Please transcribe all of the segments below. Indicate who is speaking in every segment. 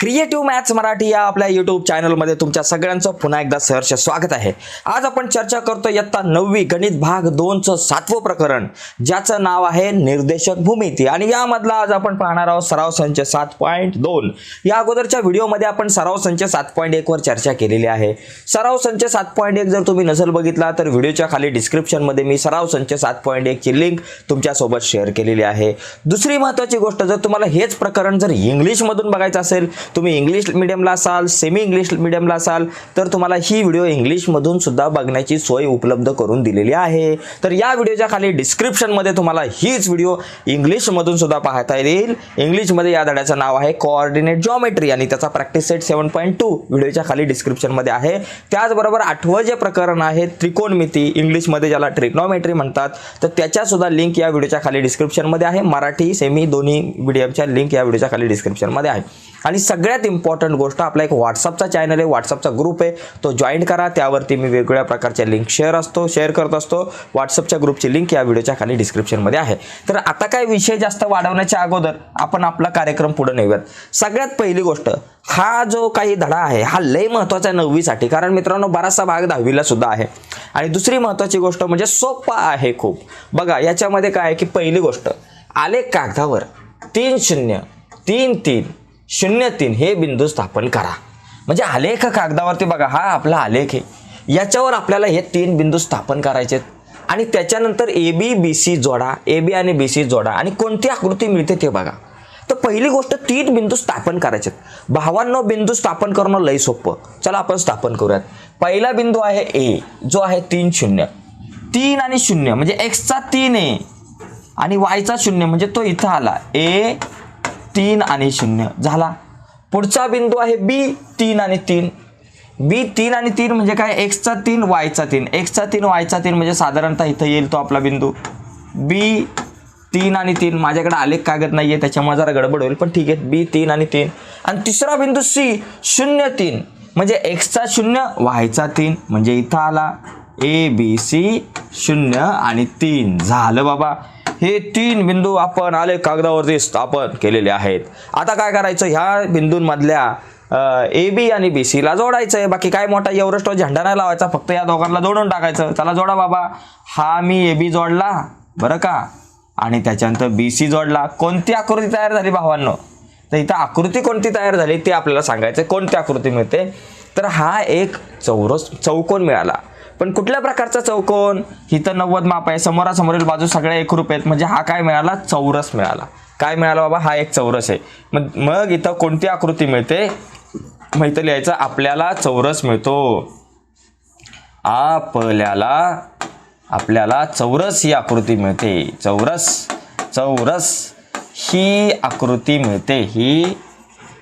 Speaker 1: Creative maths Marathi या आपल्या YouTube चॅनलमध्ये तुमच्या सगळ्यांचं पुन्हा एकदा सहर्ष स्वागत आहे. आज आपण चर्चा करतो इयत्ता नववी गणित भाग दोनचं सातवं प्रकरण ज्याचं नाव आहे निर्देशक भूमिती. आणि यामधला आज आपण पाहणार आहोत सराव संच सात पॉईंट दोन. या अगोदरच्या व्हिडिओमध्ये आपण सराव संच सात पॉईंट एकवर चर्चा केलेली आहे. सराव संच सात पॉईंट एक जर तुम्ही नसेल बघितला तर व्हिडिओच्या खाली डिस्क्रिप्शनमध्ये मी सराव संच सात पॉईंट एकची लिंक तुमच्यासोबत शेअर केलेली आहे. दुसरी महत्त्वाची गोष्ट जर तुम्हाला हेच प्रकरण जर इंग्लिशमधून बघायचं असेल तुम्ही इंग्लिश मिडियमला असाल सेमी इंग्लिश मिडियमला असाल तर तुम्हाला ही व्हिडिओ इंग्लिशमधून सुद्धा बघण्याची सोय उपलब्ध करून दिलेली आहे. तर या व्हिडिओच्या खाली डिस्क्रिप्शनमध्ये तुम्हाला हीच व्हिडिओ इंग्लिशमधून सुद्धा पाहता येईल. इंग्लिशमध्ये या धड्याचं नाव आहे कोऑर्डिनेट जॉमेट्री आणि त्याचा practice set seven point two व्हिडिओच्या खाली डिस्क्रिप्शनमध्ये आहे. त्याचबरोबर आठवं जे प्रकरण आहे त्रिकोणमिती इंग्लिशमध्ये ज्याला ट्रिग्नॉमेट्री म्हणतात तर त्याच्यासुद्धा लिंक या व्हिडिओच्या खाली डिस्क्रिप्शनमध्ये आहे. मराठी सेमी दोन्ही मीडियमच्या लिंक या व्हिडिओच्या खाली डिस्क्रिप्शनमध्ये आहे. आणि सगळ्यात इम्पॉर्टंट गोष्ट आपला एक व्हॉट्सअपचा चॅनल आहे. व्हॉट्सअपचा ग्रुप आहे. तो जॉईन करा. त्यावरती मी वेगवेगळ्या प्रकारच्या लिंक शेअर असतो शेअर करत असतो. व्हॉट्सअपच्या ग्रुपची लिंक या व्हिडिओच्या खाली डिस्क्रिप्शनमध्ये आहे. तर आता काय विषय जास्त वाढवण्याच्या अगोदर आपण आपला कार्यक्रम पुढे नेऊयात. सगळ्यात पहिली गोष्ट हा जो काही धडा आहे हा लय महत्त्वाचा आहे नववीसाठी. कारण मित्रांनो बराचसा भाग दहावीला सुद्धा आहे. आणि दुसरी महत्त्वाची गोष्ट म्हणजे सोपा आहे खूप. बघा याच्यामध्ये काय आहे की पहिली गोष्ट आलेख कागदावर तीन शून्य तीन तीन शून्य तीन हे बिंदू स्थापन करा. म्हणजे आलेख कागदावरती बघा हा आपला आलेख आहे. याच्यावर आपल्याला हे तीन बिंदू स्थापन करायचे आणि त्याच्यानंतर ए बी बी सी जोडा ए बी आणि बी सी जोडा आणि कोणती आकृती मिळते ते बघा. तर पहिली गोष्ट तीन बिंदू स्थापन करायचे भावांनो बिंदू स्थापन करणं लई सोपं. चला आपण स्थापन करूयात. पहिला बिंदू आहे ए जो आहे तीन शून्य. तीन आणि शून्य म्हणजे एक्सचा तीन ए आणि वायचा शून्य म्हणजे तो इथं आला. ए तीन आणि शून्य. झाला. पुढचा बिंदू आहे बी तीन आणि तीन. बी तीन आणि तीन म्हणजे काय? एक्सचा तीन वायचा तीन. एक्सचा तीन वायचा तीन म्हणजे साधारणतः इथं येईल तो आपला बिंदू. बी तीन आणि तीन. माझ्याकडे आलेख कागद नाही आहे त्याच्यामुळे जरा गडबड होईल पण ठीक आहे. बी तीन आणि तीन. आणि तिसरा बिंदू सी शून्य तीन. म्हणजे एक्सचा शून्य वायचा तीन. म्हणजे इथं आला. ए बी सी शून्य आणि तीन. झालं बाबा. हे तीन बिंदू आपण आले कागदावरती स्थापन केलेले आहेत. आता काय करायचं? ह्या बिंदूंमधल्या ए बी आणि बी सीला जोडायचं आहे बाकी काय मोठा एवरेस्ट झेंडा नाही लावायचा फक्त या दोघांना जोडून टाकायचं. चला जोडा बाबा. हा मी ए बी जोडला. बरं का? आणि त्याच्यानंतर बी सी जोडला. कोणती आकृती तयार झाली भावांनो? तर इथं आकृती कोणती तयार झाली ते आपल्याला सांगायचं कोणती आकृती मिळते? तर हा एक चौरस चौकोन मिळाला. पण कुठल्या प्रकारचा चौकोन? इथं नव्वद माप आहे. समोरासमोरील बाजू सगळ्या एकरूप आहेत. म्हणजे हा काय मिळाला? चौरस मिळाला. काय मिळाला बाबा? हा एक चौरस आहे. मग मग इथं कोणती आकृती मिळते? मग इथं लिहायचं आपल्याला चौरस मिळतो. आपल्याला आपल्याला चौरस ही आकृती मिळते. चौरस चौरस ही आकृती मिळते. ही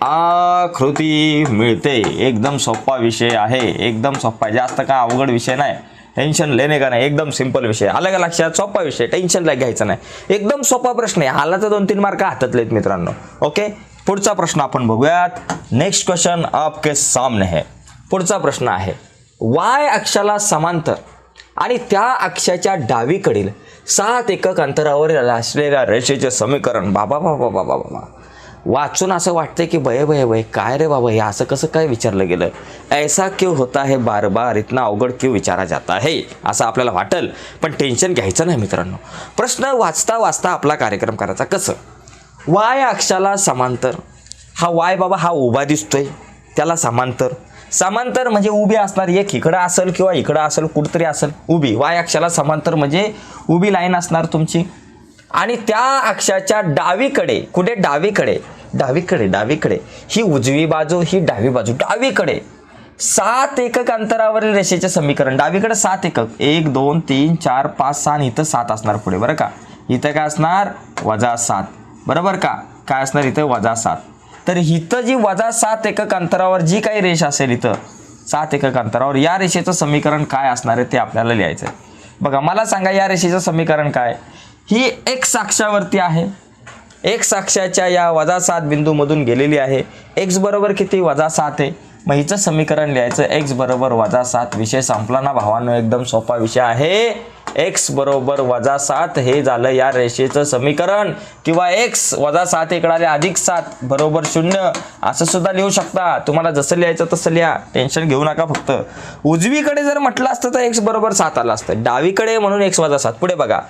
Speaker 1: आकृती मिळते. एकदम सोपा विषय आहे. एकदम सोपा जास्त का अवघड विषय नाही. टेन्शन लेणे का नाही? एकदम सिंपल विषय. आलं का लक्षात? सोपा विषय. टेन्शनला घ्यायचं नाही. एकदम सोपा प्रश्न आहे. आला तर दोन तीन मार्क हातातले आहेत मित्रांनो. ओके पुढचा प्रश्न आपण बघूयात. नेक्स्ट क्वेश्चन आपके सामने है. पुढचा प्रश्न आहे. वाय अक्षाला समांतर आणि त्या अक्षाच्या डावीकडील सात एकक अंतरावर असलेल्या रेषेचे समीकरण. बाबा बाबा बाबा बाबा. वाचून असं वाटतंय की भय भय भय काय रे बाबा हे असं कसं काय विचारलं गेलं? ऐसा क्यों होता है बार बार इतना अवघड क्यों विचारा जाता है? असं आपल्याला वाटेल. पण टेन्शन घ्यायचं नाही मित्रांनो. प्रश्न वाचता वाचता आपला कार्यक्रम करायचा. कसं? वाय अक्षाला समांतर. हा वाय बाबा हा उभा दिसतोय. त्याला समांतर. समांतर म्हणजे उभी असणार एक इकडं असेल किंवा इकडं असेल कुठतरी असेल उभी. वाय अक्षाला समांतर म्हणजे उभी लाईन असणार तुमची. आणि त्या अक्षाच्या डावीकडे कुठे? डावीकडे. डावीकडे डावीकडे. ही उजवी बाजू ही डावी बाजू डावीकडे. सात एकक अंतरावरील रेषेचे समीकरण. डावीकडे सात एकक. एक दोन तीन चार पाच सहा आणि इथं सात असणार पुढे. बरं का? इथं काय असणार? वजा सात. बरोबर का? काय असणार इथं? वजा सात. तर इथं जी वजा सात एकक अंतरावर जी काही रेष असेल इथं सात एकक अंतरावर या रेषेचं समीकरण काय असणार आहे ते आपल्याला लिहायचं आहे बघा मला सांगा या रेषेचं समीकरण काय? ही एक्स अक्षावरती आहे. एक्स अक्षाच्या या वजा सात बिंदूमधून गेलेली आहे. एक्स बरोबर किती? वजा सात आहे. मग हिचं समीकरण लिहायचं. एक्स बरोबर वजा सात विषय संपला ना भावानं एकदम सोपा विषय आहे. एक्स बरोबर वजा सात हे झालं या रेषेचं समीकरण. किंवा एक्स वजा सात इकडे अधिक सात बरोबर शून्य असं सुद्धा लिहू शकता. तुम्हाला जसं लिहायचं तसं लिहा. टेन्शन घेऊ नका फक्त. उजवीकडे जर म्हटलं असतं तर एक्स बरोबर सात आलं असतं. डावीकडे म्हणून एक्स वजा सात. पुढे बघा.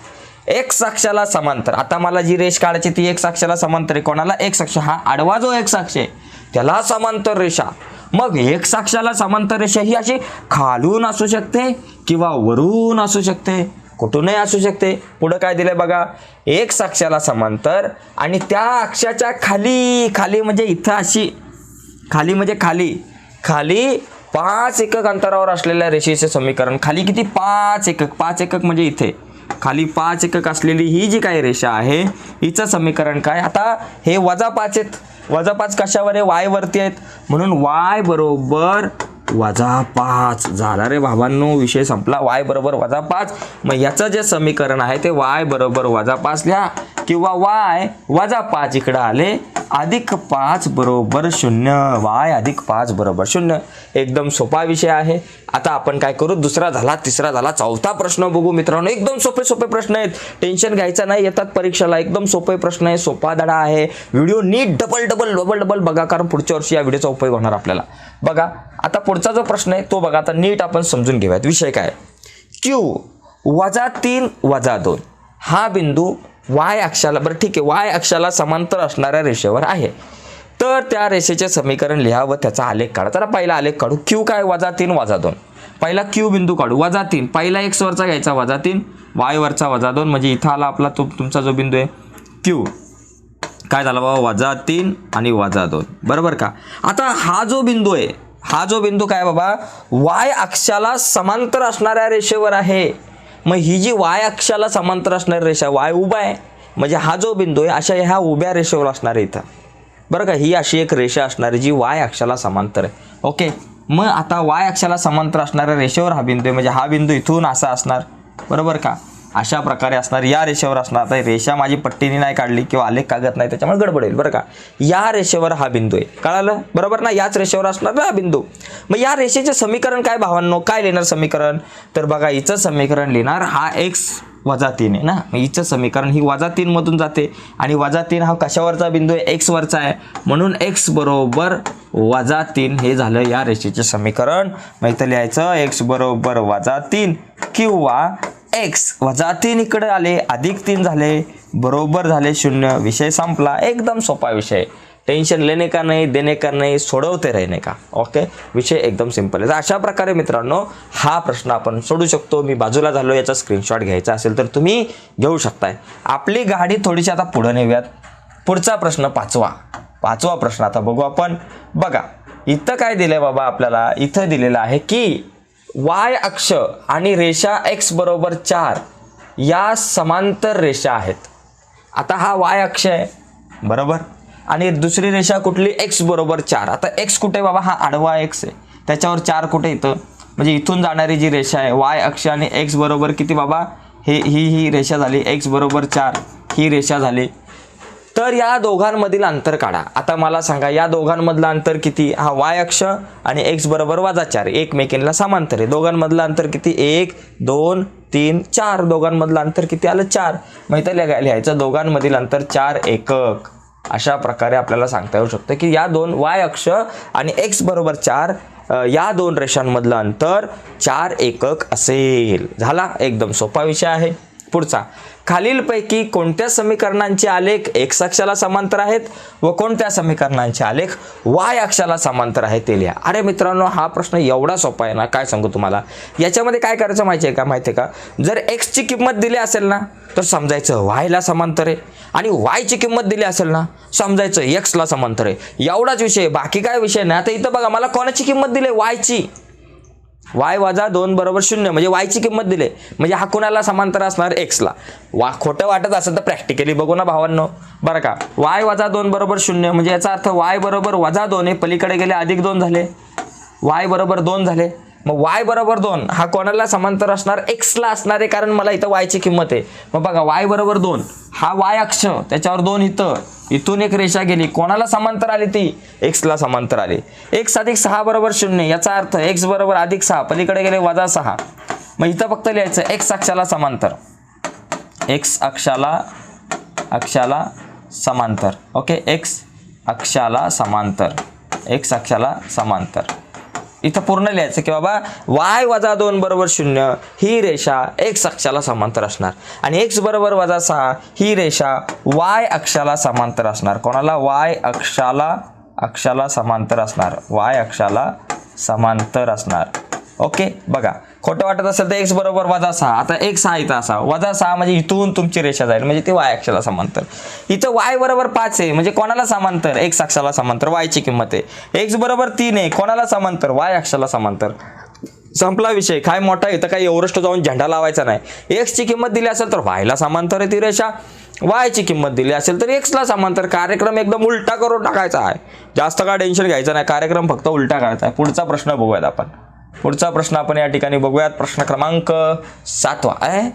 Speaker 1: एक्स अक्षाला समांतर. आता मला जी रेष काढायची ती एक्स अक्षाला समांतर आहे. कोणाला? एक्स अक्ष हा आडवा जो एक्स अक्ष आहे त्याला समांतर रेषा. मग एक अक्षाला समांतर रेषा ही अशी खालून असू शकते किंवा वरून असू शकते. कुठूनही असू शकते. पुढं काय दिलं बघा? एक अक्षाला समांतर आणि त्या अक्षाच्या खाली खाली म्हणजे इथं अशी खाली म्हणजे खाली खाली पाच एकक अंतरावर असलेल्या रेषेचे समीकरण. खाली किती? पाच एकक. पाच एकक म्हणजे इथे. खाली पाच एकक असलेली ही जी काही रेषा आहे हिचं समीकरण काय? आता हे वजा पाच आहेत. वजा पाच कशावर आहे? वाय वरती आहेत. म्हणून वाय बरोबर वजा पाच झाला रे बाबांनो विषय संपला. वाय बरोबर वजा पाच. मग याचं जे समीकरण आहे ते वाय बरोबर वजा पाच लिहा. किंवा वाय वजा पाच इकडं आले अधिक पाच बरोबर शून्य. वाय अधिक पाच बरोबर शून्य. एकदम सोपा विषय आहे. आता आपण काय करू? दुसरा झाला तिसरा झाला चौथा प्रश्न बघू मित्रांनो. एकदम सोपे सोपे प्रश्न आहेत. टेन्शन घ्यायचं नाही. येतात परीक्षेला. एकदम सोपे प्रश्न आहे. सोपा धडा आहे. व्हिडिओ नीट डबल डबल डबल डबल बघा कारण पुढच्या वर्षी या व्हिडिओचा उपयोग होणार आपल्याला. बघा आता पुढचा जो प्रश्न आहे तो बघा. आता नीट आपण समजून घेऊयात. विषय काय क्यू वजा तीन वजा दोन. हा बिंदू वाय अक्षाला बरं ठीक आहे वाय अक्षाला समांतर असणाऱ्या रेषेवर आहे. तर त्या रेषेचे समीकरण लिहा व त्याचा आलेख काढा. तर पहिला आलेख काढू. क्यू काय? वजा तीन वजा दोन. पहिला क्यू बिंदू काढू. वजा तीन. पहिला एक्स वरचा घ्यायचा वजा तीन. वाय वरचा वजा दोन. म्हणजे इथं आला आपला तो तुमचा जो बिंदू आहे क्यू काय झालं बाबा? वजा तीन आणि वजा दोन. बरोबर का? आता हा जो बिंदू आहे हा जो बिंदू काय बाबा? वाय अक्षाला समांतर असणाऱ्या रेषेवर आहे. मग ही जी वाय अक्षाला समांतर असणारी रेषा वाय उभा आहे. म्हणजे हा जो बिंदू आहे अशा ह्या उभ्या रेषेवर असणार आहे इथं. बरं का? ही अशी एक रेषा असणारी जी वाय अक्षाला समांतर आहे. ओके? मग आता वाय अक्षाला समांतर असणाऱ्या रेषेवर हा बिंदू आहे. म्हणजे हा बिंदू इथून असा असणार. बरोबर का? अशा प्रकारे असणार या रेषेवर असणार. आता रेषा माझी पट्टीने नाही काढली किंवा आलेख कागद नाही त्याच्यामुळे गडबड होईल बरं का? या रेषेवर हा बिंदू आहे. कळालं? बरोबर ना? याच रेषेवर असणार हा बिंदू. मग या रेषेचे समीकरण काय भावांनो? काय लिहिणार समीकरण? तर बघा हिचं समीकरण लिहिणार हा एक्स वजा तीन आहे ना? मग हिचं समीकरण ही वजा तीनमधून जाते आणि वजा तीन हा कशावरचा बिंदू आहे? एक्सवरचा आहे. म्हणून एक्स बरोबर वजा तीन हे झालं या रेषेचे समीकरण. मग इथं लिहायचं एक्स बरोबर वजा तीन किंवा एक्स वजा तीन इकडे आले अधिक तीन झाले बरोबर झाले शून्य विषय संपला. एकदम सोपा विषय. टेन्शन लेने का नाही देणे का नाही सोडवते राहणे का? ओके विषय एकदम सिंपल आहे. तर अशा प्रकारे मित्रांनो हा प्रश्न आपण सोडू शकतो. मी बाजूला झालो याचा स्क्रीनशॉट घ्यायचा असेल तर तुम्ही घेऊ शकताय. आपली गाडी थोडीशी आता पुढं नेऊयात. पुढचा प्रश्न पाचवा. पाचवा प्रश्न आता बघू आपण. बघा इथं काय दिलंय बाबा आपल्याला? इथं दिलेलं आहे की वाय अक्ष आणि रेषा एक्स बरोबर चार या समांतर रेषा आहेत. आता हा वाय अक्ष आहे. बरोबर? आणि दुसरी रेषा कुठली? एक्स बरोबर चार. आता एक्स कुठे बाबा? हा आडवा एक्स आहे. त्याच्यावर चार कुठे येतं? म्हणजे इथून जाणारी जी रेषा आहे वाय अक्ष आणि एक्स बरोबर किती बाबा? हे ही ही रेषा झाली. एक्स बरोबर चार. ही रेषा झाली. तर या दोघांमधील अंतर काढा. आता मला सांगा या दोघांमधलं अंतर किती? हा वाय अक्ष आणि एक्स बरोबर वजा चार. एकमेकींना समांतर आहे. दोघांमधलं अंतर किती? एक दोन तीन चार. दोघांमधलं अंतर किती आलं? चार. मग इथं लिहायचं दोघांमधील अंतर चार एकक. अशा प्रकारे आपल्याला सांगता येऊ शकतं की या दोन वाय अक्ष आणि एक्स बरोबर चार या दोन रेषांमधलं अंतर चार एकक असेल. झाला? एकदम सोपा विषय आहे. पुढचा. खालीलपैकी कोणत्या समीकरणांचे आलेख एक्स अक्षाला समांतर आहेत व कोणत्या समीकरणांचे आलेख वाय अक्षाला समांतर आहेत ते लिहा. अरे मित्रांनो हा प्रश्न एवढा सोपा आहे ना काय सांगू तुम्हाला? याच्यामध्ये काय करायचं माहिती आहे का? माहिती आहे का? जर एक्सची किंमत दिली असेल ना तर समजायचं वायला समांतर आहे आणि वायची किंमत दिली असेल ना समजायचं एक्सला समांतर आहे. एवढाच विषय बाकी काय विषय नाही. आता इथं बघा मला कोणाची किंमत दिली वायची वाय वजा दोन बरोबर शून्य म्हणजे वायची किंमत दिली. म्हणजे हा कुणाला समांतर असणार? एक्सला वा खोटं वाटत असेल तर प्रॅक्टिकली बघू ना भावांनो. बरं का? वाय वजा दोन बरोबर शून्य म्हणजे याचा अर्थ वाय बरोबर वजा दोन आहे पलीकडे गेले अधिक दोन झाले. वाय बरोबर दोन झाले. मग वाय बरोबर दोन हा कोणाला समांतर असणार? एक्सला असणार आहे कारण मला इथं वायची किंमत आहे. मग बघा वाय बरोबर दोन हा वाय अक्ष त्याच्यावर दोन इथं. इथून एक रेषा गेली. कोणाला समांतर आली ती? एक्सला समांतर आली. एक्स अधिक सहा बरोबर शून्य याचा अर्थ एक्स बरोबर अधिक सहा पलीकडे गेले वजा सहा. मग इथं फक्त लिहायचं एक्स अक्षाला समांतर. एक्स अक्षाला अक्षाला समांतर. ओके एक्स अक्षाला समांतर. एक्स अक्षाला समांतर. इथं पूर्ण लिहायचं की बाबा वाय वजा दोन बरोबर शून्य ही रेषा एक्स अक्षाला समांतर असणार. आणि एक्स बरोबर वजा सहा ही रेषा वाय अक्षाला समांतर असणार. कोणाला? वाय अक्षाला अक्षाला समांतर असणार. वाय अक्षाला समांतर असणार. ओके? बघा खोटं वाटत असेल तर एक्स बरोबर वजा सहा. आता एक सहा इथं असा वजा सहा म्हणजे इथून तुमची रेषा जाईल. म्हणजे ती वाय अक्षाला समांतर. इथं वाय बरोबर पाच आहे. म्हणजे कोणाला समांतर? एक्स अक्षाला समांतर. वायची किंमत आहे. एक्स बरोबर तीन आहे. कोणाला समांतर? वाय अक्षाला समांतर. संपला विषय. काय मोठा इथं काही एवरेस्ट जाऊन झेंडा लावायचा नाही. एक्सची किंमत दिली असेल तर वायला समांतर आहे ती रेषा. वायची किंमत दिली असेल तर एक्सला समांतर. कार्यक्रम एकदम उलटा करून टाकायचा आहे. जास्त काय टेन्शन घ्यायचं नाही. कार्यक्रम फक्त उलटा करायचा आहे. पुढचा प्रश्न बघूयात आपण. पुढचा प्रश्न आपण या ठिकाणी बघूयात. प्रश्न क्रमांक सातवा. आहे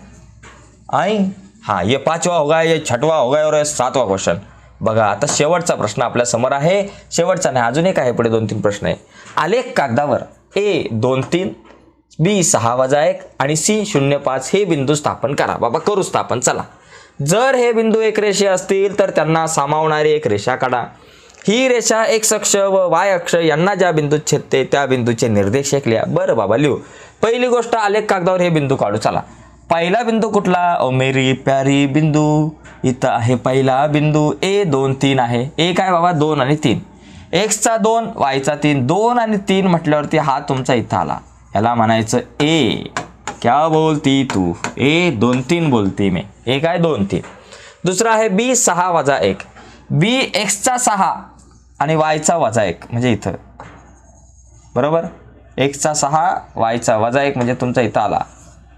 Speaker 1: आई हा ये पाचवा होगा ये छठवा होगा और सातवा क्वेश्चन बघा आता शेवटचा प्रश्न आपल्यासमोर आहे. शेवटचा नाही अजून एक आहे पुढे दोन तीन प्रश्न आहे आलेख कागदावर ए दोन तीन बी सहा वजा एक आणि सी शून्य पाच हे बिंदू स्थापन करा. बाबा करू स्थापन चला. जर हे बिंदू एक रेषे असतील तर त्यांना सामावणारी एक रेषा काढा. ही रेषा एक्स अक्ष व वाय अक्ष यांना ज्या बिंदूत छेदते त्या बिंदूचे निर्देशक लिहा बरं बाबा लिहू. पहिली गोष्ट आलेख कागदावर हे बिंदू काढू. चला. पहिला बिंदू कुठला? ओ मेरी प्यारी बिंदू. इथं आहे पहिला बिंदू. ए दोन तीन आहे. ए काय बाबा? दोन आणि तीन. एक्सचा दोन वायचा तीन. दोन आणि तीन म्हटल्यावरती हा तुमचा इथं आला. याला म्हणायचं ए क्या बोलती तू? ए दोन तीन बोलती मी. ए काय? दोन तीन. दुसरा आहे बी सहा वजा एक. बी एक्सचा सहा. आणि वायचा वजा एक म्हणजे इथं. बरोबर? एक्सचा सहा वायचा वजा एक म्हणजे तुमचा इथं आला.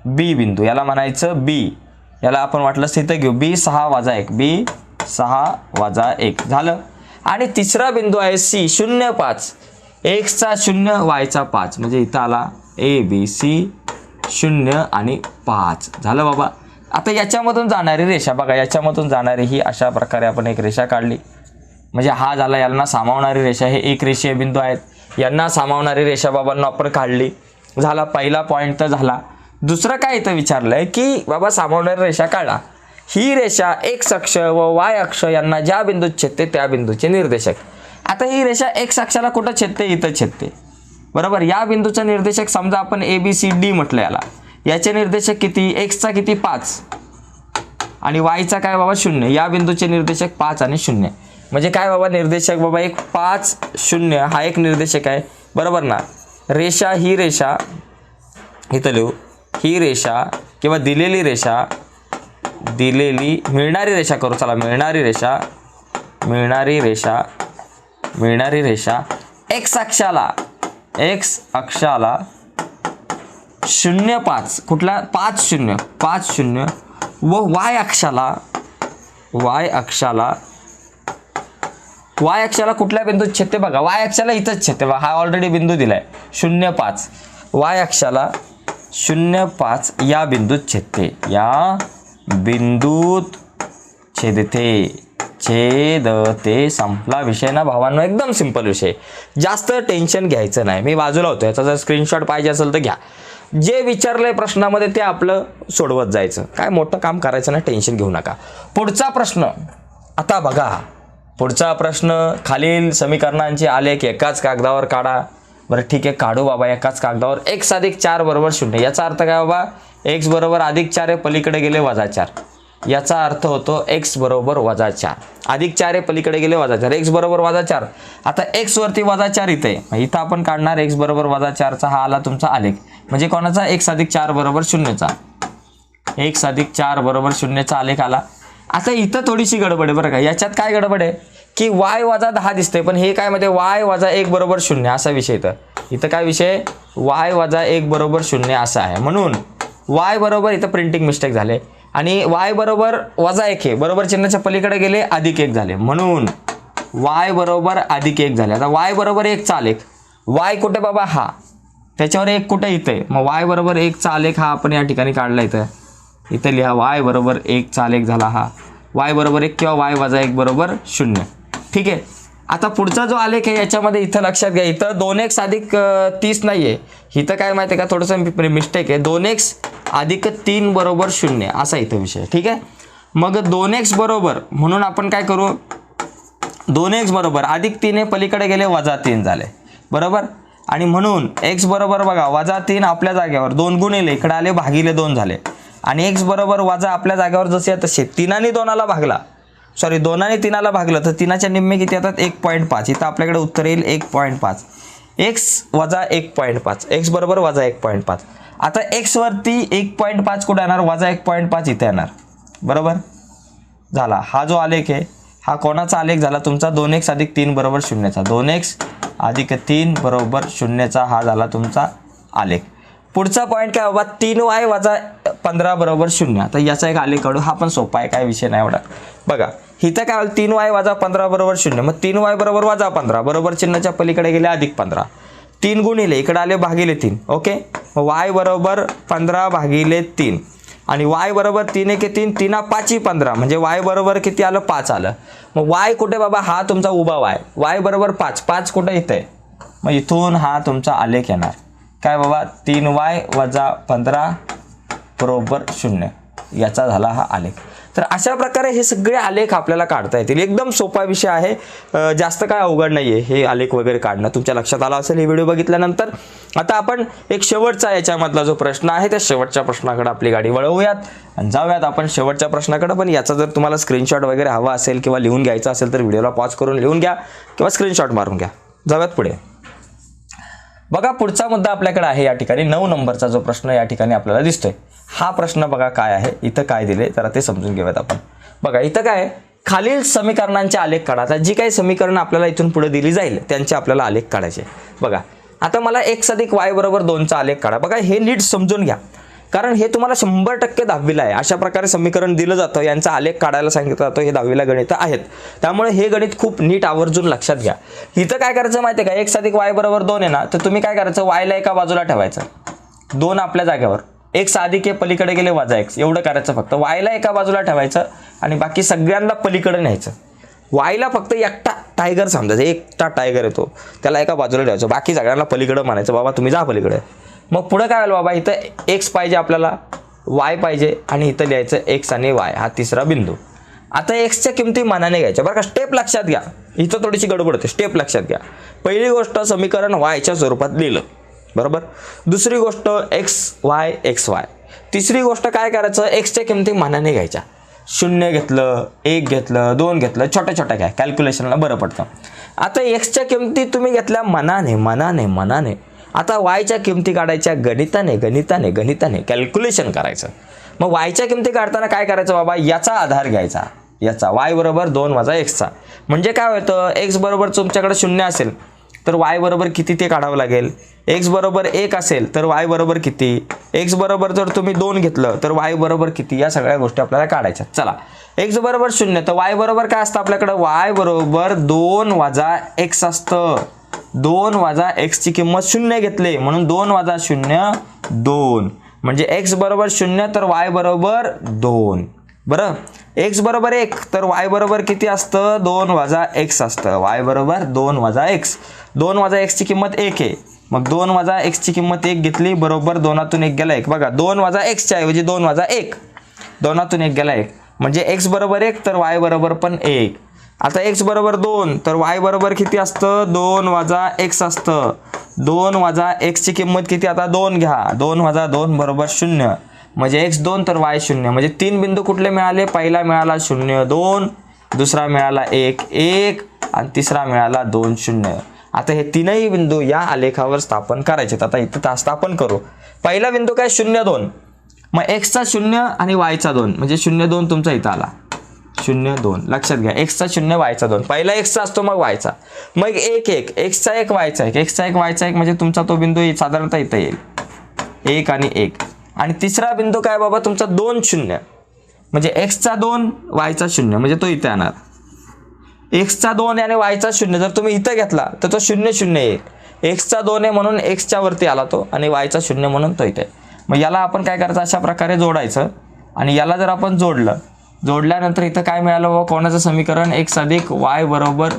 Speaker 1: बी बिंदू याला म्हणायचं बी याला आपण वाटलंच इथं घेऊ. बी सहा वजा एक. बी सहा वजा एक. झालं? आणि तिसरा बिंदू आहे सी शून्य पाच. एक्सचा शून्य वायचा पाच. म्हणजे इथं आला ए बी सी शून्य आणि पाच. झालं बाबा? आता याच्यामधून जाणारी रेषा बघा. याच्यामधून जाणारी ही अशा प्रकारे आपण एक रेषा काढली. म्हणजे हा झाला यांना सामावणारी रेषा. हे एक रेषीय बिंदू आहेत. यांना सामावणारी रेषा बाबांना आपण काढली. झाला पहिला पॉईंट तर झाला. दुसरं काय इथं विचारलंय की बाबा सामावणारी रेषा काढा. ही रेषा एक्स अक्ष व वाय अक्ष यांना ज्या बिंदूत छेदते त्या बिंदूचे निर्देशक. आता ही रेषा एक्स अक्षाला कुठं छेदते? इथं छेदते. बरोबर? या बिंदूचा निर्देशक समजा आपण ए बी सी डी म्हटलं याला. याचे निर्देशक किती? एक्सचा किती? पाच. आणि वायचा काय बाबा? शून्य. या बिंदूचे निर्देशक पाच आणि शून्य. म्हणजे काय बाबा निर्देशक बाबा एक पाच शून्य हा एक निर्देशक आहे. बरोबर ना? रेषा ही रेषा इथं लिहू. ही रेषा किंवा दिलेली रेषा दिलेली मिळणारी रेषा करू. चला मिळणारी रेषा मिळणारी रेषा मिळणारी रेषा एक्स अक्षाला एक्स अक्षाला शून्य पाच. कुठला? पाच शून्य. पाच शून्य. व वाय अक्षाला वाय अक्षाला वाय अक्षाला कुठल्या बिंदूत छेदते बघा? वाय अक्षाला इथंच छेदते बघा. हा ऑलरेडी बिंदू दिलाय. शून्य पाच. वाय अक्षाला शून्य पाच या बिंदूत छेदते. या बिंदूत छेदते. छेदते. संपला विषय ना भावांना? एकदम सिंपल विषय. जास्त टेन्शन घ्यायचं नाही. मी बाजूला होतो. याचा जर स्क्रीनशॉट पाहिजे असेल तर घ्या. जे विचारलंय प्रश्नामध्ये ते आपलं सोडवत जायचं. काय मोठं काम करायचं नाही टेन्शन घेऊ नका. पुढचा प्रश्न. आता बघा. पुढचा प्रश्न खालील समीकरणांचे आलेख एकाच कागदावर काढा. बरं ठीक आहे. काढू बाबा एकाच कागदावर. एक्स अधिक चार बरोबर शून्य. याचा अर्थ काय बाबा? एक्स बरोबर अधिक चार हे पलीकडे गेले वजा चार. याचा अर्थ होतो एक्स बरोबर वजा चार. अधिक चार हे पलीकडे गेले वजा चार. एक्स बरोबर वजा चार. आता एक्स वरती वजा चार इथे. आहे. मग इथं आपण काढणार एक्स बरोबर वजा चारचा हा आला तुमचा आलेख. म्हणजे कोणाचा? एक्स अधिक चार बरोबर शून्यचा. एक्स अधिक चार बरोबर शून्यचा आलेख आला. आता इथं थोडीशी गडबड आहे बरं का. याच्यात काय गडबड आहे? की वाय वजा दहा दिसते पण हे काय म्हणते वाय वजा एक बरोबर शून्य असा विषय इथं. इथं काय विषय? वाय वजा एक बरोबर शून्य असा आहे. म्हणून वाय बरोबर इथं प्रिंटिंग मिस्टेक झाले. आणि वाय बरोबर वजा एक आहे. बरोबर चिन्हाच्या पलीकडे गेले अधिक एक झाले. म्हणून वाय बरोबर अधिक एक झाले. आता वाय बरोबर एक चालेक वाय कुठे बाबा? हा. त्याच्यावर एक कुठे इथं आहे. मग वाय बरोबर एक चालेक हा आपण या ठिकाणी काढला इथं. इथं लिहा वाय बरोबर एक आलेख झाला हा. वाय बरोबर एक किंवा वाय वजा एक बरोबर शून्य. ठीक आहे. आता पुढचा जो आलेख आहे याच्यामध्ये इथं लक्षात घ्या. इथं दोन एक्स अधिक तीस नाही आहे इथं काय माहिती आहे का? थोडंसं मिस्टेक आहे. दोन एक्स अधिक तीन बरोबर शून्य. असा इथं विषय. ठीक आहे? मग दोन एक्स बरोबर म्हणून आपण काय करू? दोन एक्स बरोबर अधिक तीन हे पलीकडे गेले वजा तीन झाले. बरोबर? आणि म्हणून एक्स बरोबर बघा वजा तीन आपल्या जागेवर. दोन गुणिले इकडे आले भागिले दोन झाले. आणि एक्स बरोबर वजा आपल्या जागेवर जसे तसे तसे तिनाने दोनाला भागला. सॉरी दोनाने तिनाला भागलं तर तिनाच्या निम्मे किती येतात? एक पॉईंट पाच. इथं आपल्याकडे उत्तर येईल एक पॉईंट पाच. एक्स वजा एक पॉईंट पाच. एक्स बरोबर वजा एक पॉईंट पाच. आता एक्सवरती एक पॉईंट पाच कुठं येणार? वजा एक पॉईंट पाच इथे येणार. बरोबर? झाला. हा जो आलेख आहे हा कोणाचा आलेख झाला? तुमचा दोन एक्स अधिक तीन बरोबर शून्यचा. दोन एक्स अधिक तीन बरोबर शून्यचा हा झाला तुमचा आलेख. पुढचा पॉईंट काय? बाबा तीन वाय वजा पंधरा बरोबर शून्य. तर याचा एक आलेख काढू. हा पण सोपा आहे काय विषय नाही एवढा. बघा. इथं काय होईल? तीन वाय वाजा पंधरा बरोबर शून्य. मग तीन वाय बरोबर वाजा पंधरा. बरोबर चिन्हाच्या पलीकडे गेले अधिक पंधरा. तीन गुणिले इकडे आले भागिले तीन. ओके? मग वाय बरोबर पंधरा भागिले तीन. आणि वाय बरोबर तीन एक तीन तीना पाचही पंधरा. म्हणजे वाय बरोबर किती आलं? पाच आलं. मग वाय कुठे बाबा? हा तुमचा उभा वाय. वाय बरोबर पाच. पाच कुठे? इथं आहे? मग इथून हा तुमचा आलेख येणार. काय बाबा? तीन वाय वजा पंधरा बरोबर शून्य. याचा झाला हा आलेख. तर अशा प्रकारे हे सगळे आलेख आपल्याला काढता येतील. एकदम सोपा विषय आहे. जास्त काय अवघड नाही आहे हे आलेख वगैरे काढणं. तुमच्या लक्षात आलं असेल हे व्हिडिओ बघितल्यानंतर. आता आपण एक शेवटचा याच्यामधला जो प्रश्न आहे त्या शेवटच्या प्रश्नाकडे आपली गाडी वळवूयात. आणि जाऊयात आपण शेवटच्या प्रश्नाकडे. पण याचा जर तुम्हाला स्क्रीनशॉट वगैरे हवा असेल किंवा लिहून घ्यायचा असेल तर व्हिडिओला पॉज करून लिहून घ्या किंवा स्क्रीनशॉट मारून घ्या. जाऊयात पुढे. बघा पुढचा मुद्दा आपल्याकडे आहे या ठिकाणी. नऊ नंबरचा जो प्रश्न या ठिकाणी आपल्याला दिसतोय. हा प्रश्न बघा काय आहे. इथं काय दिले जरा ते समजून घेऊयात आपण. बघा इथं काय खालील समीकरणांचे आलेख काढा. आता जी काही समीकरणं आपल्याला इथून पुढे दिली जाईल त्यांचे आपल्याला आलेख काढायचे. बघा आता मला एक्स अधिक वाय बरोबर दोनचा आलेख काढा. बघा हे नीट समजून घ्या. कारण हे तुम्हाला शंभर टक्के दहावीला आहे. अशा प्रकारे समीकरण दिलं जातं यांचा आलेख काढायला सांगितलं जातं हे दहावीला गणित आहेत. त्यामुळे हे गणित खूप नीट आवर्जून लक्षात घ्या. इथं काय करायचं माहिती आहे का? एक्स अधिक वाय बरोबर दोन आहे ना तर तुम्ही काय करायचं? वायला एका बाजूला ठेवायचं. दोन आपल्या जागेवर. एक्स अधिक हे पलीकडे गेले वजा एक्स एवढं करायचं फक्त. वायला एका बाजूला ठेवायचं आणि बाकी सगळ्यांना पलीकडे न्यायचं. वायला फक्त एकटा टायगर समजायचं. एकटा टायगर येतो. त्याला एका बाजूला ठेवायचं. बाकी सगळ्यांना पलीकडं म्हणायचं. बाबा तुम्ही जा पलीकडे. मग पुढं काय होईल बाबा? इथं एक्स पाहिजे आपल्याला वाय पाहिजे आणि इथं लिहायचं एक्स आणि वाय हा तिसरा बिंदू. आता एक्सच्या किमती मनाने घ्यायच्या. बरं का? स्टेप लक्षात घ्या. इथं थोडीशी गडबड होते. स्टेप लक्षात घ्या. पहिली गोष्ट समीकरण वायच्या स्वरूपात लिहिलं. बरोबर? दुसरी गोष्ट एक्स वाय एक्स वाय. तिसरी गोष्ट काय करायचं? एक्सच्या किमती मनाने घ्यायच्या. शून्य घेतलं एक घेतलं दोन घेतलं छोट्या छोट्या घ्या. कॅल्क्युलेशनला बरं पडतं. आता एक्सच्या किमती तुम्ही घेतल्या मनाने मनाने मनाने. आता वायच्या किमती काढायच्या गणिताने गणिताने गणिताने. कॅल्क्युलेशन करायचं. मग वायच्या किमती काढताना काय करायचं बाबा? याचा आधार घ्यायचा. याचा. वाय बरोबर दोन वजा एक्सचा. म्हणजे काय होतं? एक्स बरोबर तुमच्याकडे शून्य असेल. तर वाय बरोबर किती ते काढावं लागेल? एक्स बरोबर एक असेल तर वाय बरोबर किती? एक्स बरोबर जर तुम्ही दोन घेतलं तर वाय बरोबर किती? या सगळ्या गोष्टी आपल्याला काढायच्या. चला. एक्स बरोबर शून्य तर वाय बरोबर काय असतं आपल्याकडं? वाय बरोबर दोन वजा एक्स असतं. दोन वजा एक्सची किंमत शून्य घेतले म्हणून दोन वजा शून्य दोन. म्हणजे एक्स बरोबर शून्य तर वाय बरोबर दोन. बरं? एक्स बरोबर एक तर वाय बरोबर किती असतं? दोन वजा एक्स असतं. वाय बरोबर दोन वजा एक्स. दोन वजा एक्सची किंमत एक आहे. मग दोन वजा एक्सची किंमत एक घेतली बरोबर दोनातून एक गेला एक. बघा दोन वजा एक्सच्या ऐवजी दोन वजा एक. दोनातून एक गेला एक. म्हणजे एक्स बरोबर एक तर वाय बरोबर पण एक. आता एक्स बरोबर दोन तर वाय बरोबर किती असतं? दोन वजा एक्स असतं. दोन वजा एक्सची किंमत किती? आता दोन घ्या. दोन वजा दोन बरोबर शून्य. म्हणजे एक्स दोन तर वाय शून्य. म्हणजे तीन बिंदू कुठले मिळाले? पहिला मिळाला शून्य दोन. दुसरा मिळाला एक एक. आणि तिसरा मिळाला दोन शून्य. आता हे तीनही बिंदू या आलेखावर स्थापन करायचे आता इथं स्थापन करू. पहिला बिंदू काय? शून्य दोन. मग एक्सचा शून्य आणि वायचा दोन. म्हणजे शून्य दोन तुमचा इथं आला. शून्य दोन. लक्षात घ्या. एक्सचा शून्य वायचा दोन. पहिला एक्सचा असतो मग वायचा मग एक एक. एक्सचा एक वायचा एक. एक्सचा एक वायचा एक म्हणजे तुमचा तो बिंदू साधारणतः इथं येईल. एक आणि एक. आणि तिसरा बिंदू काय बाबा? तुमचा दोन शून्य. म्हणजे एक्सचा दोन वायचा शून्य. म्हणजे तो इथे येणार. एक्सचा दोन आहे आणि वायचा शून्य. जर तुम्ही इथं घेतला तर तो शून्य शून्य येईल एक्सचा दोन आहे म्हणून एक्सच्या वरती आला तो आणि वायचा शून्य म्हणून तो इथे मग याला आपण काय करायचं? अशा प्रकारे जोडायचं. आणि याला जर आपण जोडलं जोडल्यानंतर इथं काय मिळालं? व कोणाचं समीकरण? एक्स अधिक वाय बरोबर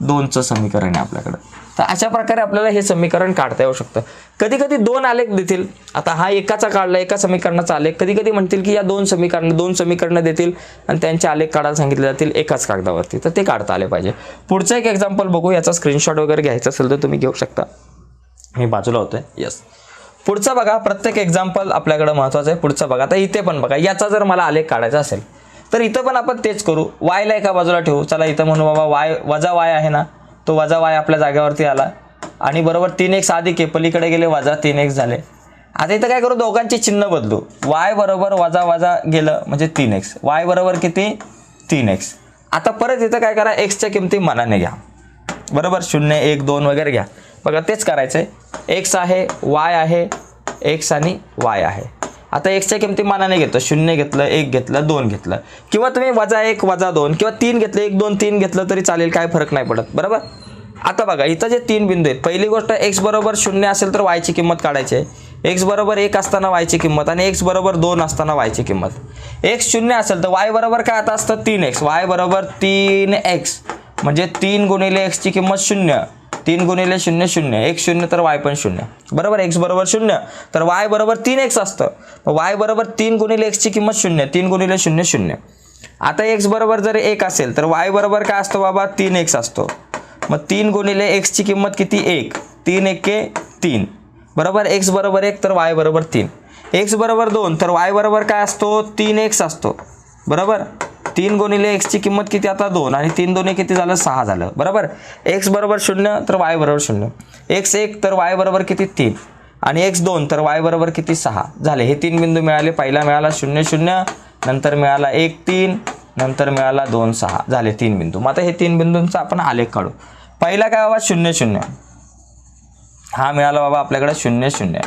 Speaker 1: दोनचं समीकरण आहे आपल्याकडं. तर अशा प्रकारे आपल्याला हे समीकरण काढता येऊ शकतं. कधी कधी दोन आलेख देतील. आता हा एकाचा काढला एका समीकरणाचा आलेख. कधी कधी म्हणतील की या दोन समीकरण दोन समीकरणं देतील आणि त्यांचे आलेख काढायला सांगितले जातील एकाच कागदावरती. तर ते काढता आले पाहिजे. पुढचं एक एक्झाम्पल बघू. याचा स्क्रीनशॉट वगैरे घ्यायचा असेल तर तुम्ही घेऊ शकता. मी बाजूला होतोय. येस पुढचा बघा. प्रत्येक एक्झाम्पल आपल्याकडे महत्त्वाचं आहे. पुढचं बघा. आता इथे पण बघा. याचा जर मला आलेख काढायचा असेल तर इथं पण आपण तेच करू. वायला एका बाजूला ठेवू. चला इथं म्हणू बाबा वाय वजा वाय आहे ना. तो वजा वाय आपल्या जागेवरती आला. आणि बरोबर तीन एक्स अधिक आहे पलीकडे गेले वजा तीन एक्स झाले. आता इथं काय करू? दोघांची चिन्ह बदलू. वाय बरोबर वजा वजा गेलं म्हणजे तीन एक्स वाय बरोबर किती? तीन एक्स आता परत इथं काय करा? एक्सच्या किमती मनाने घ्या. बरोबर? शून्य एक दोन वगैरे घ्या. बघा तेच करायचं आहे एक्स आहे वाय आहे एक्स आणि वाय आहे. आता एक्सच्या किमती मानाने घेतो शून्य घेतलं एक घेतलं दोन घेतलं. किंवा तुम्ही वजा एक वजा दोन किंवा तीन घेतलं एक दोन तीन घेतलं तरी चालेल काय फरक नाही पडत. बरोबर? आता बघा इथं जे तीन बिंदू आहेत पहिली गोष्ट एक्स बरोबर शून्य असेल तर वायची किंमत काढायची आहे. एक्स बरोबर एक असताना वायची किंमत आणि एक्स बरोबर दोन असताना वायची किंमत. एक्स शून्य असेल तर वाय बरोबर काय आता असतं? तीन एक्स वाय बरोबर तीन एक्स म्हणजे तीन गुणिले एक्सची किंमत शून्य. तीन गुणिले शून्य शून्य. एक शून्य तर वाय पण शून्य. बरोबर? एक्स बरोबर शून्य. तर वाय बरोबर तीन एक्स असतं. वाय बरोबर तीन गुणिले एक्सची किंमत शून्य. तीन गुणिले शून्य शून्य. आता एक्स बरोबर जर एक असेल तर वाय बरोबर काय असतो बाबा? तीन एक्स असतो. मग तीन गुणिले एक्सची किंमत किती? एक. तीन एके तीन. बरोबर? एक्स बरोबर एक तर वाय बरोबर तीन. एक्स बरोबर दोन तर वाय बरोबर काय असतो? तीन एक्स असतो. बरोबर? तीन गुणिले एक्सची किंमत किती? आता दोन. आणि तीन दोन्ही किती झालं? सहा झालं. बरोबर? एक्स बरोबर शून्य तर वाय बरोबर शून्य. एक्स एक तर वाय बरोबर किती? तीन. आणि एक्स दोन तर वाय बरोबर किती? सहा. झाले. हे तीन बिंदू मिळाले. पहिला मिळाला शून्य शून्य. नंतर मिळाला एक तीन. नंतर मिळाला दोन सहा. झाले तीन बिंदू. मग आता हे तीन बिंदूंचा आपण आलेख काढू. पहिला काय बाबा? शून्य शून्य. हा मिळाला बाबा आपल्याकडे शून्य शून्य.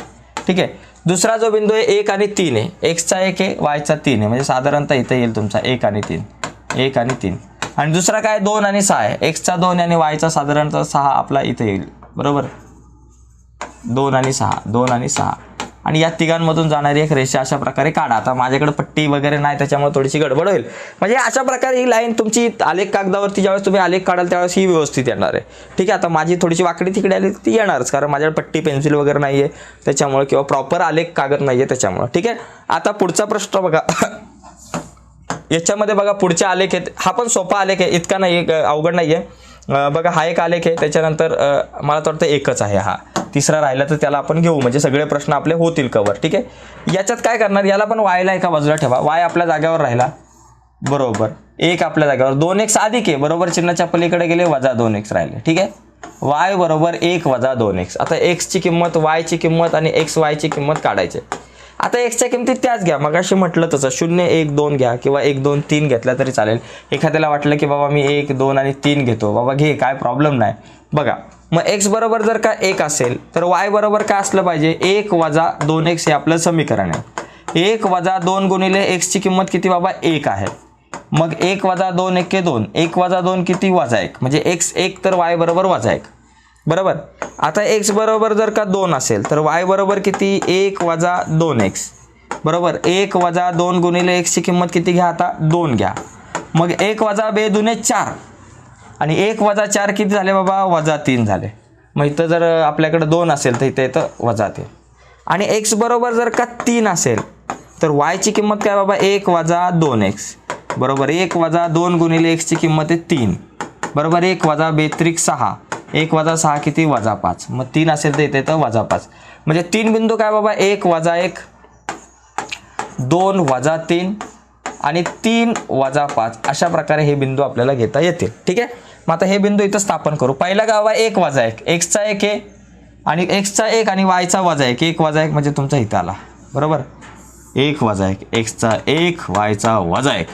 Speaker 1: ठीक आहे? दुसरा जो बिंदू आहे एक आणि तीन आहे. एक्सचा एक आहे वायचा तीन आहे. म्हणजे साधारणतः इथं येईल तुमचा एक आणि तीन. एक आणि तीन. आणि दुसरा काय? दोन आणि सहा आहे. एक्सचा दोन आणि वायचा साधारणतः सहा आपला इथं येईल. बरोबर? दोन आणि सहा. दोन आणि सहा. आणि या तिघांमधून जाणारी एक रेषा अशा प्रकारे काढा. आता माझ्याकडे पट्टी वगैरे नाही त्याच्यामुळे थोडीशी गडबड होईल. म्हणजे अशा प्रकारे ही लाईन तुमची आलेख कागदावरती ज्यावेळेस तुम्ही आलेख काढाल त्यावेळेस ही व्यवस्थित येणार आहे. ठीक आहे आता माझी थोडीशी वाकडी तिकडे आली ती येणारच कारण माझ्याकडे पट्टी पेन्सिल वगैरे नाही आहे त्याच्यामुळे किंवा प्रॉपर आलेख कागद नाही आहे त्याच्यामुळे. ठीक आहे आता पुढचा प्रश्न बघा. याच्यामध्ये बघा पुढचे आलेख आहेत. हा पण सोपा आलेख आहे इतका नाही अवघड नाही आहे बघा हा एक आलेख आहे. त्याच्यानंतर मला तर वाटतं एकच आहे हा. तिसरा राहिला तर त्याला आपण घेऊ. म्हणजे सगळे प्रश्न आपले होतील कवर ठीक आहे? याच्यात काय करणार? याला पण वायला एका बाजूला ठेवा. वाय आपल्या जागेवर राहिला. बरोबर. एक आपल्या जागेवर. दोन एक्स अधिक आहे. बरोबर चिन्हाच्या पलीकडे गेले वजा दोन एक्स राहिले. ठीक आहे? वाय बरोबर एक वजा दोन एक्स आता एक्सची किंमत वायची किंमत आणि एक्स वायची किंमत काढायची आता एक्सच्या किमतीत त्याच घ्या. मग अशी म्हटलं तसं शून्य एक दोन घ्या किंवा एक दोन तीन घेतल्या तरी चालेल. एखाद्याला वाटलं की बाबा मी एक दोन आणि तीन घेतो. बाबा घे काय प्रॉब्लेम नाही. बघा मग एक्स बरोबर जर का एक असेल तर वाय बरोबर काय असलं पाहिजे? एक वजा दोन एक्स हे आपलं समीकरण आहे. एक वजा दोन गुणिले एक्सची किंमत किती बाबा? एक आहे. मग एक वजा दोन एके दोन. एक वजा दोन किती? वजा एक. म्हणजे एक्स एक तर वाय बरोबर वजा एक. बरोबर? आता एक्स बरोबर जर का दोन असेल तर वाय बरोबर किती? एक वजा दोन एक्स बरोबर? एक वजा दोन गुणिले एक्सची किंमत किती घ्या आता? दोन घ्या. मग एक वजा बे दुने चार. आणि एक वजा चार किती झाले बाबा? वजा तीन झाले. मग इथं जर आपल्याकडे दोन असेल तर इथं इथं वजा तीन. आणि एक्स बरोबर जर का तीन असेल तर वायची किंमत काय बाबा? एक वजा दोन एक्स बरोबर? एक वजा दोन गुणिले एक्सची किंमत आहे तीन. बरोबर? एक वजा बेत्रिक सहा. एक वजा सहा किती? वजा पाच. मग तीन असेल तर इथे तर वजा पाच. म्हणजे तीन बिंदू काय बाबा? एक वजा एक दोन वजा तीन आणि तीन वजा पाच. अशा प्रकारे हे बिंदू आपल्याला घेता येतील. ठीक आहे? मग आता हे बिंदू इथं स्थापन करू. पहिला काय बाबा एक वजा एक. एक्सचा एक आहे आणि एक्सचा एक आणि वायचा वजा एक. एक वजा एक म्हणजे तुमचा इथं आला. बरोबर? एक वजा एक. एक्सचा एक वायचा वजा एक.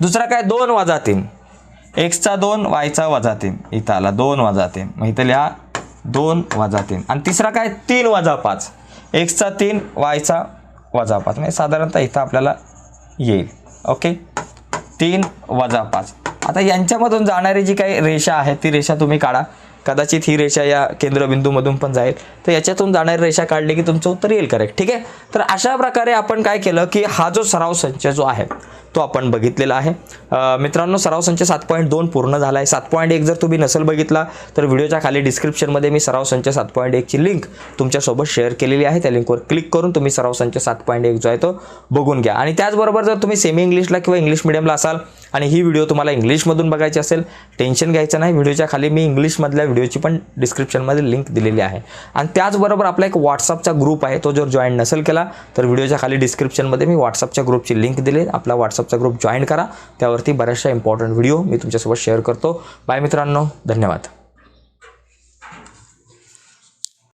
Speaker 1: दुसरा काय? दोन वजा तीन. एक्सचा दोन वायचा वजा तीन. इथं आला दोन वजा तीन. मग इथं लिहा दोन वजा तीन. आणि तिसरा काय? तीन वजा पाच. एक्सचा तीन वायचा वजा पाच. म्हणजे साधारणतः इथं आपल्याला येईल. ओके? तीन वजा पाच. आता यांच्यामधून जाणारी जी काही रेषा आहे ती रेषा तुम्ही काढा. कदाचित ही रेषा या केंद्रबिंदूमधून पण जाईल. तर याच्यातून जाणारी रेषा काढली की तुमचं उत्तर येईल करेक्ट ठीक आहे? तर अशा प्रकारे आपण काय केलं की हा जो सराव संच जो आहे तो आपण बघितलेला आहे. मित्रांनो सराव संच सात पॉईंट दोन पूर्ण झाला आहे सात पॉईंट एक जर तुम्ही नसेल बघितला तर व्हिडिओच्या खाली डिस्क्रिप्शनमध्ये मी सराव संच सात पॉईंट एकची लिंक तुमच्यासोबत शेअर केलेली आहे. त्या लिंकवर क्लिक करून तुम्ही सराव संच सात पॉईंट एक जो आहे तो बघून घ्या. आणि त्याचबरोबर जर तुम्ही सेमी इंग्लिशला किंवा इंग्लिश मिडियमला असाल आणि ही व्हिडिओ तुम्हाला इंग्लिशमधून बघायची असेल टेन्शन घ्यायचं नाही. व्हिडिओच्या खाली मी इंग्लिशमधल्या व्हिडिओची पण डिस्क्रिप्शनमध्ये लिंक दिलेली आहे. आणि त्याचबरोबर आपला एक व्हॉट्सअपचा ग्रुप आहे तो जर जॉईन नसेल केला तर व्हिडिओच्या खाली डिस्क्रिप्शनमध्ये मी व्हॉट्सअपच्या ग्रुपची लिंक दिली. आपला व्हॉट्सअपचा ग्रुप जॉईन करा. त्यावरती बऱ्याचशा इम्पॉर्टंट व्हिडिओ मी तुमच्यासोबत शेअर करतो. बाय मित्रांनो. धन्यवाद.